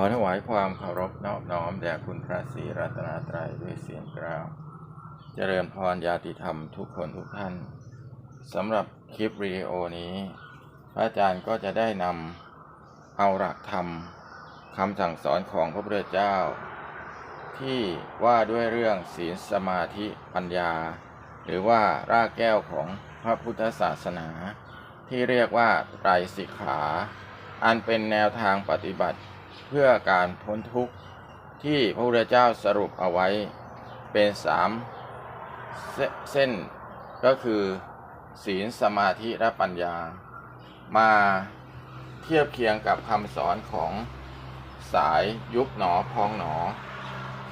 อถวายความเคารพนอบน้อมแด่คุณพระศรีรัตนตรัยด้วยเสียงกล่าว เจริญพรญาติธรรมทุกคนทุกท่านสำหรับคลิปวิดีโอนี้ พระอาจารย์ก็จะได้นำเอาหลักธรรมคำสั่งสอนของพระพุทธเจ้า ที่ว่าด้วยเรื่องศีลสมาธิปัญญา หรือว่ารากแก้วของพระพุทธศาสนา ที่เรียกว่าไตรสิกขา อันเป็นแนวทางปฏิบัติ เพื่อการพ้นทุกข์ที่พระพุทธเจ้าสรุปเอาไว้เป็นสามเส้นก็คือศีลสมาธิและปัญญา มาเทียบเคียงกับคำสอนของสายยุบหนอพองหนอ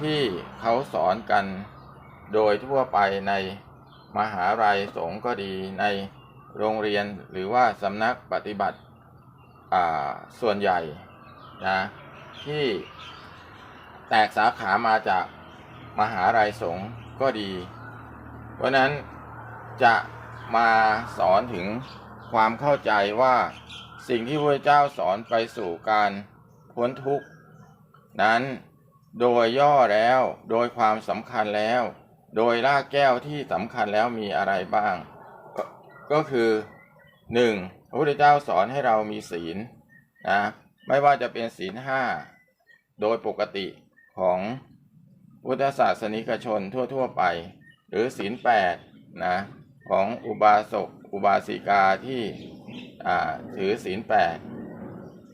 ที่เขาสอนกันโดยทั่วไปในมหาลัยสงฆ์ก็ดีในโรงเรียนหรือว่าสำนักปฏิบัติอ่าส่วนใหญ่ นะที่แตกสาขามาจากมหาลัยสงฆ์ก็ดี เพราะนั้นจะมาสอนถึงความเข้าใจว่าสิ่งที่พระเจ้าสอนไปสู่การพ้นทุกข์ นั้นโดยย่อแล้วโดยความสำคัญแล้ว โดยรากแก้วที่สำคัญแล้วมีอะไรบ้าง ก็ก็คือหนึ่งพระพุทธเจ้าสอนให้เรามีศีลนะ ไม่ว่าจะเป็นศีลห้าโดยปกติของพุทธศาสนิกชนทั่ว ๆ ไป หรือศีลแปดนะของอุบาสกอุบาสิกาที่ถือศีลแปด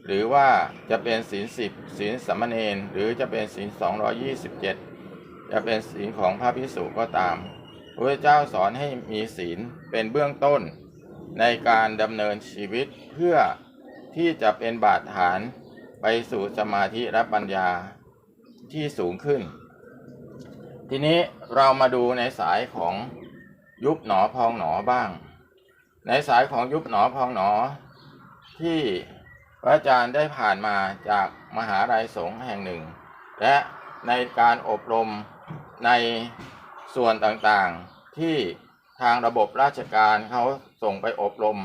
หรือว่าจะเป็นศีลสิบศีลสัมมเนนหรือจะเป็นศีลสองยี่สิบเจ็ดจะเป็นศีลของพระพิสุก็ตามพระเจ้าสอนให้มีศีลเป็นเบื้องต้นในการดำเนินชีวิตเพื่อ ที่จะเป็นบาดฐานไปสู่สมาธิและปัญญาที่สูงขึ้น ทีนี้เรามาดูในสายของยุบหนอพองหนอบ้าง ในสายของยุบหนอพองหนอ ที่พระอาจารย์ได้ผ่านมาจากมหาลัยสงฆ์แห่งหนึ่ง และในการอบรมในส่วนต่างๆที่ทางระบบราชการเขาส่งไปอบรม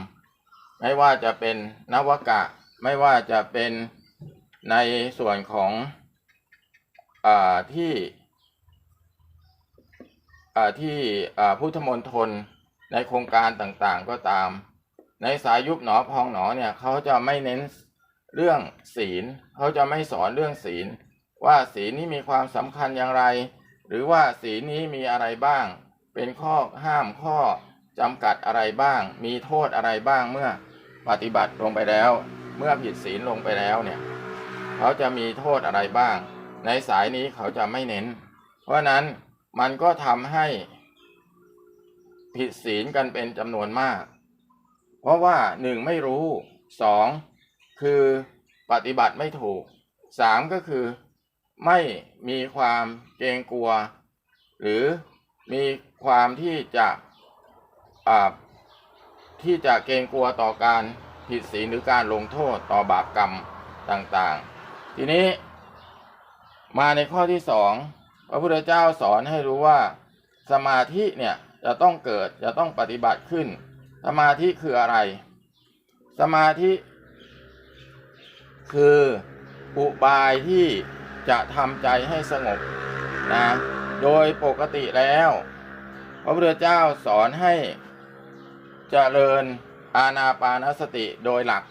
ไม่ว่าจะเป็นนวกะ ไม่ว่าจะเป็นในส่วนของอาที่อ่าที่อ่าพุทธมณฑลในโครงการต่างๆก็ตาม ในสายยุบหนอพองหนอเนี่ยเขาจะไม่เน้นเรื่องศีลเขาจะไม่สอนเรื่องศีล ว่าศีลนี้มีความสำคัญอย่างไร หรือว่าศีลนี้มีอะไรบ้าง เป็นข้อห้ามข้อจำกัดอะไรบ้าง มีโทษอะไรบ้างเมื่อ ปฏิบัติลงไปแล้ว เมื่อผิดศีลลงไปแล้วเนี่ย เขาจะมีโทษอะไรบ้าง ในสายนี้เขาจะไม่เน้น เพราะนั้นมันก็ทำให้ผิดศีลกันเป็นจำนวนมาก เพราะว่าหนึ่งไม่รู้สองคือปฏิบัติไม่ถูกสามก็คือไม่มีความเกรงกลัว หรือมีความที่จะ ที่จะเกรงกลัวต่อการผิดศีลหรือการลงโทษต่อบาปกรรมต่างๆ ทีนี้มาในข้อที่สองพระพุทธเจ้าสอนให้รู้ว่าสมาธิเนี่ยจะต้องเกิดจะต้องปฏิบัติขึ้น สมาธิคืออะไร สมาธิ คืออุบายที่จะทำใจให้สงบนะโดยปกติแล้ว พระพุทธเจ้าสอนให้ เจริญอาณาปานสติโดยหลัก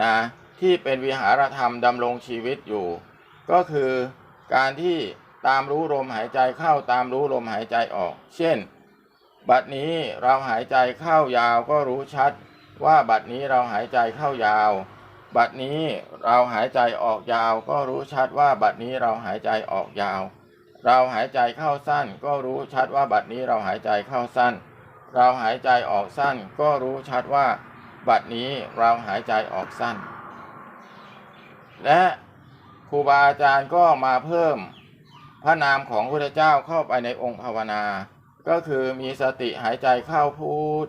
นะที่เป็นวิหารธรรมดำรงชีวิตอยู่ ก็คือการที่ตามรู้ลมหายใจเข้าตามรู้ลมหายใจออก เช่น บัดนี้เราหายใจเข้ายาวก็รู้ชัด ว่าบัดนี้เราหายใจเข้ายาว บัดนี้เราหายใจออกยาวก็รู้ชัดว่าบัดนี้เราหายใจออกยาว เราหายใจเข้าสั้นก็รู้ชัดว่าบัดนี้เราหายใจเข้าสั้น เราหายใจออกสั้นก็รู้ชัดว่า บัดนี้เราหายใจออกสั้น และครูบาอาจารย์ก็มาเพิ่มพระนามของพระเจ้าเข้าไปในองค์ภาวนา ก็คือมีสติหายใจเข้าพูด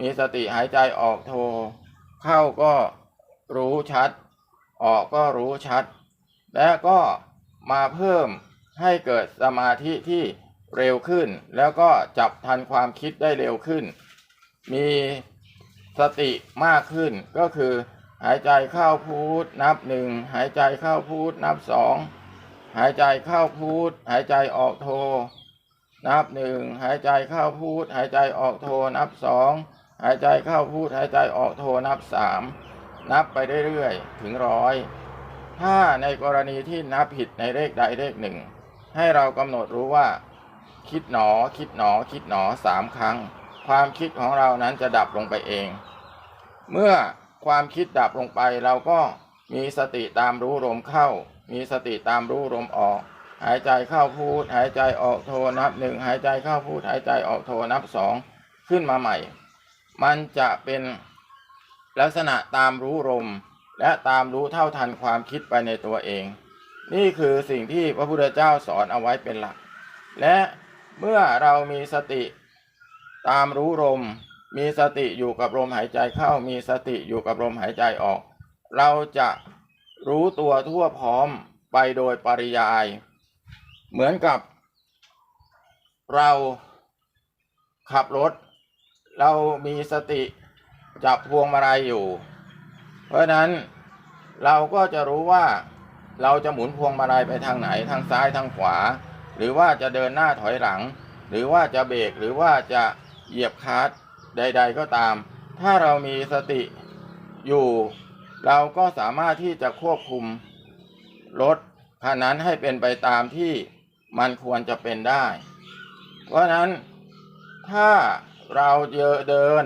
มีสติหายใจออกโท เข้าก็รู้ชัด ออกก็รู้ชัด และก็มาเพิ่มให้เกิดสมาธิที่ เร็วขึ้น แล้วก็จับทันความคิดได้เร็วขึ้น มีสติมากขึ้นก็คือ หายใจเข้าพูดนับหนึ่งหายใจเข้าพูดนับสองหายใจเข้าพูด หายใจออกโท นับหนึ่งหายใจเข้าพูด หายใจออกโทนับสองหายใจเข้าพูด หายใจออกโทนับสามนับไปเรื่อยๆถึงร้อยถ้าในกรณีที่นับผิดในเลขใดเลขหนึ่ง ให้เรากำหนดรู้ว่า คิดหนอ คิดหนอ คิดหนอสามครั้ง ความคิดของเรานั้นจะดับลงไปเอง เมื่อความคิดดับลงไปเราก็มีสติตามรู้ลมเข้า มีสติตามรู้ลมออก หายใจเข้าพูด หายใจออกโทนับหนึ่งหายใจเข้าพูด หายใจออกโทนับสองขึ้นมาใหม่ มันจะเป็นลักษณะตามรู้ลมและตามรู้เท่าทันความคิดไปในตัวเอง นี่คือสิ่งที่พระพุทธเจ้าสอนเอาไว้เป็นหลัก และ เมื่อเรามีสติตามรู้ลม มีสติอยู่กับลมหายใจเข้า มีสติอยู่กับลมหายใจออก เราจะรู้ตัวทั่วพร้อมไปโดยปริยาย เหมือนกับ เราขับรถ เรามีสติจับพวงมาลัยอยู่ เพราะนั้นเราก็จะรู้ว่าเราจะหมุนพวงมาลัยไปทางไหนทางซ้ายทางขวา หรือว่าจะเดินหน้าถอยหลัง หรือว่าจะเบรกหรือว่าจะเหยียบคลัตช์ใด ๆ ก็ตาม ถ้าเรามีสติอยู่ เราก็สามารถที่จะควบคุมรถคันนั้นให้เป็นไปตามที่มันควรจะเป็นได้ เพราะฉะนั้นถ้าเราเดิน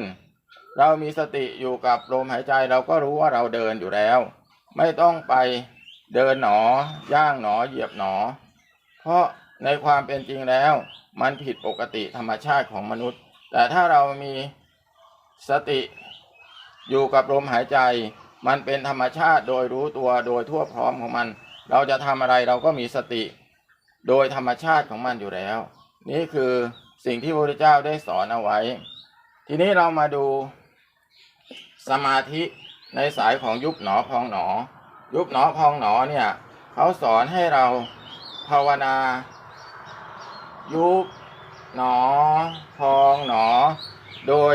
เรามีสติอยู่กับลมหายใจเราก็รู้ว่าเราเดินอยู่แล้ว ไม่ต้องไปเดินหนอย่างหนอเหยียบหนอ เพราะ ในความเป็นจริงแล้ว มันผิดปกติธรรมชาติของมนุษย์ แต่ถ้าเรามีสติอยู่กับลมหายใจ มันเป็นธรรมชาติโดยรู้ตัวโดยทั่วพร้อมของมัน เราจะทำอะไรเราก็มีสติ โดยธรรมชาติของมันอยู่แล้ว นี่คือสิ่งที่พระพุทธเจ้าได้สอนเอาไว้ ทีนี้เรามาดูสมาธิในสายของยุบหนอพองหนอ ยุบหนอพองหนอเนี่ยเขาสอนให้เราภาวนา ยุบหนอ พองหนอ โดย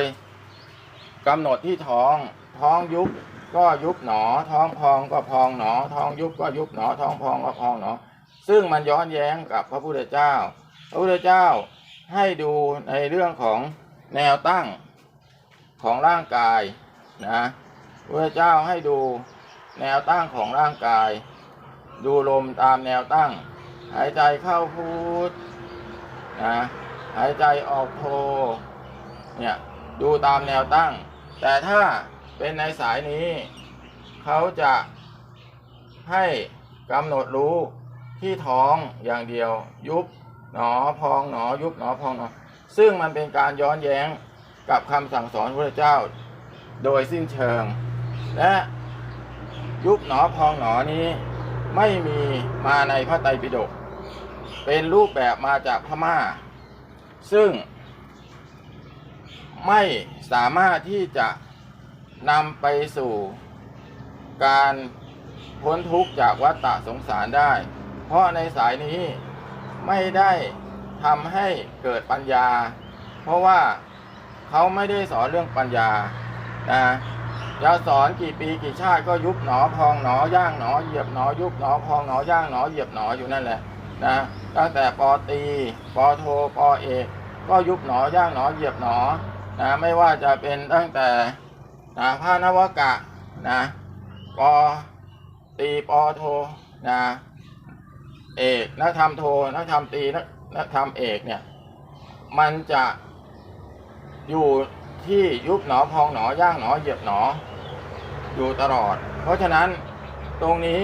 กำหนดที่ท้อง ท้องยุบก็ยุบหนอ ท้องพองก็พองหนอ ท้องยุบก็ยุบหนอ ท้องพองก็พองหนอ ซึ่งมันย้อนแย้งกับพระพุทธเจ้า พระพุทธเจ้าให้ดูในเรื่องของแนวตั้งของร่างกายนะพระพุทธเจ้าให้ดูแนวตั้งของร่างกาย ดูลมตามแนวตั้ง หายใจเข้าพูด นะหายใจออกโทเนี่ยดูตามแนวตั้ง แต่ถ้าเป็นในสายนี้ เขาจะให้กำหนดรู้ที่ท้องอย่างเดียว ยุบหนอพองหนอยุบหนอพองหนอซึ่งมันเป็นการย้อนแย้งกับคำสั่งสอนพระเจ้า โดยสิ้นเชิง และยุบหนอพองหนอนี้ไม่มีมาในพระไตรปิฎก เป็นรูปแบบมาจากพม่า ซึ่ง ไม่สามารถที่จะนำไปสู่การพ้นทุกข์จากวัฏฏะสงสารได้ เพราะในสายนี้ไม่ได้ทำให้เกิดปัญญา เพราะว่าเขาไม่ได้สอนเรื่องปัญญานะจะสอนกี่ปีกี่ชาติก็ยุบหนอพองหนอย่างหนอเหยียบหนอยุบหนอพองหนอย่างหนอเหยียบหนออยู่นั่นแหละ นะตั้งแต่ปอตีปอโทปอเอกก็ยุบหนอย่างหนอเหยียบหนอนะไม่ว่าจะเป็นตั้งแต่นะพระนวกะนะปอตีปอโทนะเอกนักธรรมโทนักธรรมตีนักนักธรรมเอกเนี่ยมันจะอยู่ที่ยุบหนอพองหนอย่างหนอเหยียบหนออยู่ตลอด เพราะฉะนั้นตรงนี้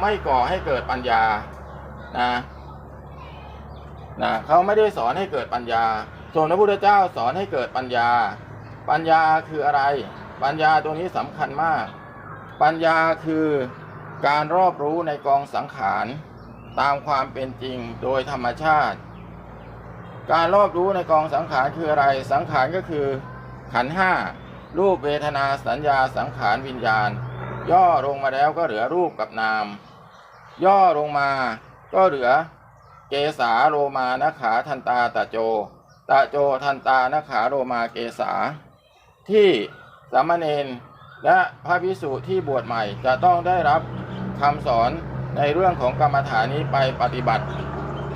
ไม่ก่อให้เกิดปัญญา นะนะเขาไม่ได้สอนให้เกิดปัญญาส่วนพระพุทธเจ้าสอนให้เกิดปัญญา ปัญญาคืออะไร ปัญญาตัวนี้สำคัญมาก ปัญญาคือการรอบรู้ในกองสังขารตามความเป็นจริงโดยธรรมชาติ การรอบรู้ในกองสังขารคืออะไร สังขารก็คือขันห้ารูปเวทนาสัญญาสังขารวิญญาณ ย่อลงมาแล้วก็เหลือรูปกับนาม ย่อลงมา ก็เหลือ เกสาโรมานะขาทันตาตะโจ ตะโจทันตานะขาโรมาเกสาที่สามเณรและพระพิสุที่บวชใหม่จะต้องได้รับคำสอนในเรื่องของกรรมฐานนี้ไปปฏิบัติ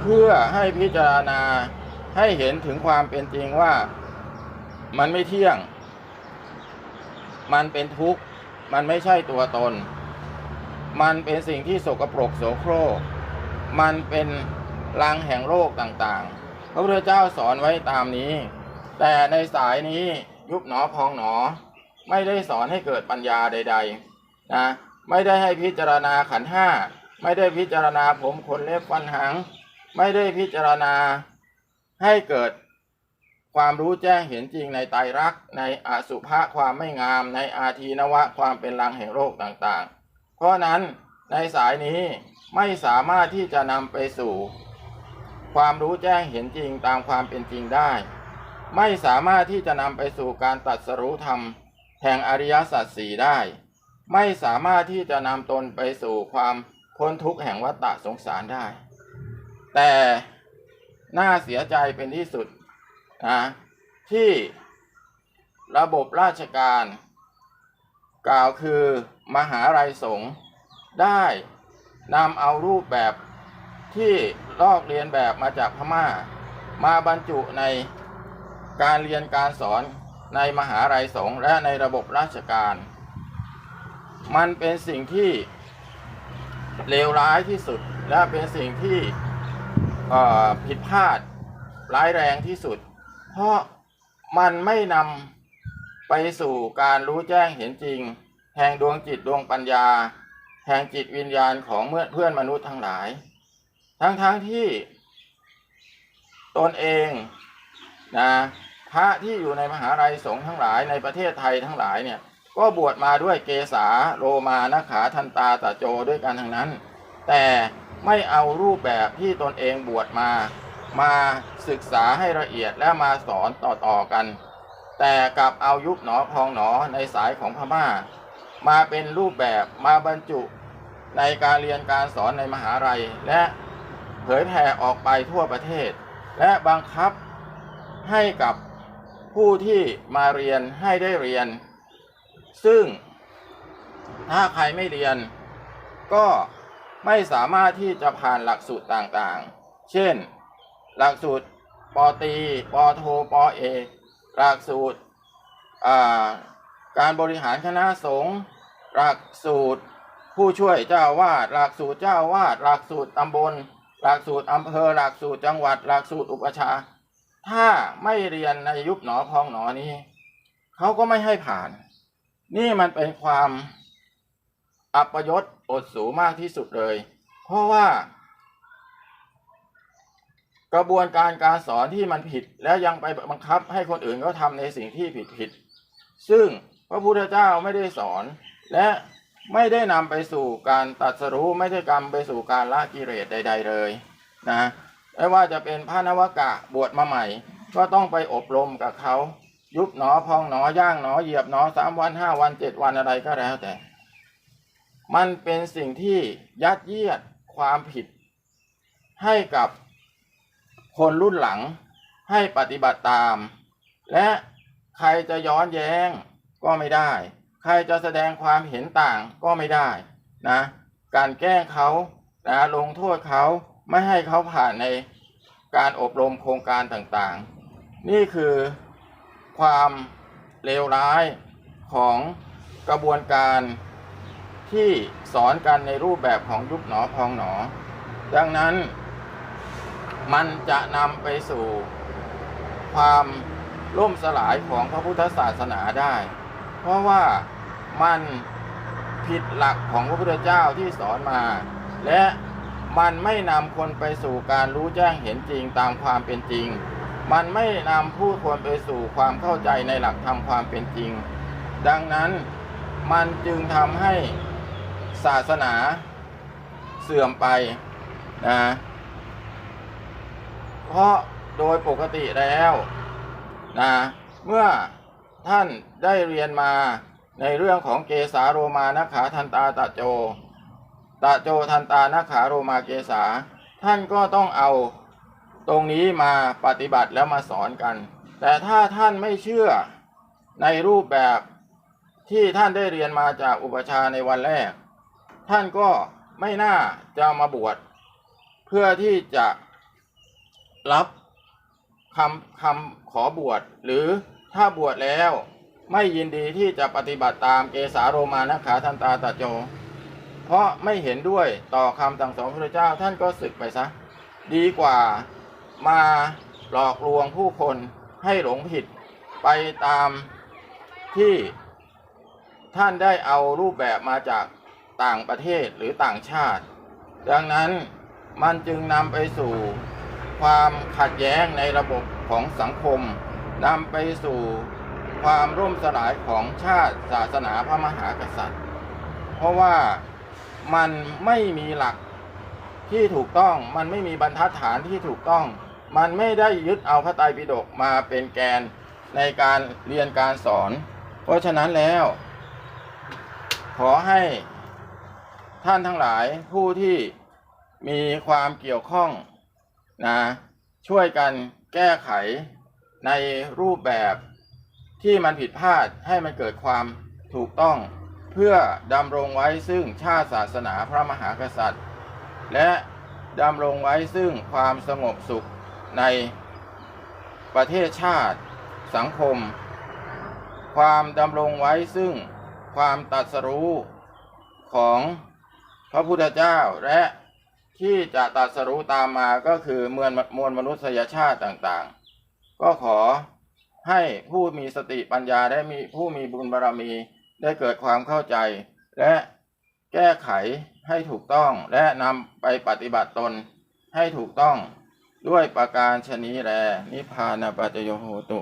เพื่อให้พิจารณาให้เห็นถึงความเป็นจริงว่ามันไม่เที่ยง มันเป็นทุกข์ มันไม่ใช่ตัวตน มันเป็นสิ่งที่สกปรกโสโครก มันเป็นรังแห่งโรคต่างๆ พระพุทธเจ้าสอนไว้ตามนี้ แต่ในสายนี้ยุบหนอพองหนอ ไม่ได้สอนให้เกิดปัญญาใด ๆ นะ ไม่ได้ให้พิจารณาขันห้า ไม่ได้พิจารณาผมขนเล็บฟันหาง ไม่ได้พิจารณาให้เกิดความรู้แจ้งเห็นจริงในไตรลักษณ์ในอสุภะความไม่งาม ในอาทีนวะความเป็นรังแห่งโรคต่างๆ เพราะนั้น ในสายนี้ไม่สามารถที่จะนำไปสู่ ความรู้แจ้งเห็นจริงตามความเป็นจริงได้ ไม่สามารถที่จะนำไปสู่การตัดสรู้ธรรม แห่งอริยสัจสี่ได้ ไม่สามารถที่จะนำตนไปสู่ความพ้นทุกข์แห่งวัฏฏะสงสารได้ แต่น่าเสียใจเป็นที่สุดนะที่ระบบราชการ กล่าวคือมหาลัยสงฆ์ ได้นำเอารูปแบบที่ลอกเรียนแบบมาจากพม่า มาบรรจุในการเรียนการสอนในมหาลัยสงฆ์และในระบบราชการ มันเป็นสิ่งที่เลวร้ายที่สุดและเป็นสิ่งที่ผิดพลาดร้ายแรงที่สุด เพราะมันไม่นำไปสู่การรู้แจ้งเห็นจริง แห่งดวงจิตดวงปัญญา แห่งจิตวิญญาณของเมื่อเพื่อนมนุษย์ทั้งหลาย ทั้งๆทที่ตนเองนะพระที่อยู่ในมหาลัยสงฆ์ทั้งหลายในประเทศไทยทั้งหลายเนี่ยก็บวชมาด้วยเกษาโรมานขาทันตาตะโจด้วยกันทั้งนั้น แต่ไม่เอารูปแบบที่ตนเองบวชมา มาศึกษาให้ละเอียดและมาสอนต่อๆกัน แต่กลับเอายุบหนอพองหนอในสายของพม่า มาเป็นรูปแบบมาบรรจุ ในการเรียนการสอนในมหาลัย และเผยแผ่ออกไปทั่วประเทศ และบังคับให้กับผู้ที่มาเรียนให้ได้เรียน ซึ่งถ้าใครไม่เรียน ก็ไม่สามารถที่จะผ่านหลักสูตรต่างๆ เช่น หลักสูตรปตีปโทปเอกหลักสูตรการบริหารคณะสงฆ์หลักสูตร ผู้ช่วยเจ้าวาดหลักสูตรเจ้าวาดหลักสูตรตำบล หลักสูตรอำเภอหลักสูตรจังหวัด หลักสูตรอุปชา ถ้าไม่เรียนในยุคหนอพองหนอนี้เขาก็ไม่ให้ผ่าน นี่มันเป็นความอัปยศอดสูมากที่สุดเลย เพราะว่า กระบวนการการสอนที่มันผิดแล้วยังไปบังคับให้คนอื่นเขาทำในสิ่งที่ผิดผิด ซึ่งพระพุทธเจ้าไม่ได้สอนและ ไม่ได้นำไปสู่การตัดสรู้ไม่ได้กรรมไปสู่การละกิเลสใด ๆ เลยนะไม่ว่าจะเป็นพระนวกะบวชมาใหม่ ก็ต้องไปอบรมกับเขายุบหนอพองหนอย่างหนอเหยียบหนอสามวันห้าวันเจ็ดวันอะไรก็แล้วแต่ มันเป็นสิ่งที่ยัดเยียดความผิด ให้กับคนรุ่นหลังให้ปฏิบัติตาม และใครจะย้อนแย้งก็ไม่ได้ รจะแสดงความเห็นต่างก็ไม่ได้นะการแกล้งเขานะลงโทษเขาไม่ให้เขาผ่านในการอบรมโครงการต่างๆ นี่คือความเลวร้ายของกระบวนการที่สอนกันในรูปแบบของยุบหนอพองหนอ ดังนั้น มันจะนำไปสู่ความล่มสลายของพระพุทธศาสนาได้ เพราะว่า มันผิดหลักของพระพุทธเจ้าที่สอนมา และมันไม่นำคนไปสู่การรู้แจ้งเห็นจริงตามความเป็นจริง มันไม่นำผู้คนไปสู่ความเข้าใจในหลักธรรมความเป็นจริง ดังนั้นมันจึงทำให้ศาสนาเสื่อมไปนะเพราะโดยปกติแล้วนะเมื่อท่านได้เรียนมา ในเรื่องของเกสาโรมานะขาทันตาตะโจตะโจทันตานะขาโรมาเกสา ท่านก็ต้องเอาตรงนี้มาปฏิบัติแล้วมาสอนกัน แต่ถ้าท่านไม่เชื่อในรูปแบบที่ท่านได้เรียนมาจากอุปชาในวันแรก ท่านก็ไม่น่าจะมาบวช เพื่อที่จะรับคำคำขอบวชหรือถ้าบวชแล้ว ไม่ยินดีที่จะปฏิบัติตามเกสาโรมานะขาทันตาตะโจ เพราะไม่เห็นด้วยต่อคำสั่งสอนพระเจ้าท่านก็สึกไปซะ ดีกว่ามาหลอกลวงผู้คนให้หลงผิดไปตามที่ท่านได้เอารูปแบบมาจากต่างประเทศหรือต่างชาติ ดังนั้นมันจึงนำไปสู่ความขัดแย้งในระบบของสังคมนำไปสู่ ความร่มสลายของชาติศาสนาพระมหากษัตริย์ เพราะว่ามันไม่มีหลักที่ถูกต้อง มันไม่มีบรรทัดฐานที่ถูกต้อง มันไม่ได้ยึดเอาพระไตรปิฎกมาเป็นแกนในการเรียนการสอน เพราะฉะนั้นแล้ว ขอให้ท่านทั้งหลายผู้ที่มีความเกี่ยวข้องนะช่วยกันแก้ไขในรูปแบบ ที่มันผิดพลาดให้มันเกิดความถูกต้อง เพื่อดำรงไว้ซึ่งชาติศาสนาพระมหากษัตริย์ และดำรงไว้ซึ่งความสงบสุขในประเทศชาติ สังคม ความดำรงไว้ซึ่งความตรัสรู้ของพระพุทธเจ้าและที่จะตรัสรู้ตามมาก็คือมวลมวลมนุษยชาติต่างๆ ก็ขอ ให้ผู้มีสติปัญญาได้มีผู้มีบุญบารรมีได้เกิดความเข้าใจ และแก้ไขให้ถูกต้องและนำไปปฏิบัติตนให้ถูกต้องด้วยประการชนีแลนิพพานาปัจโยโหตุ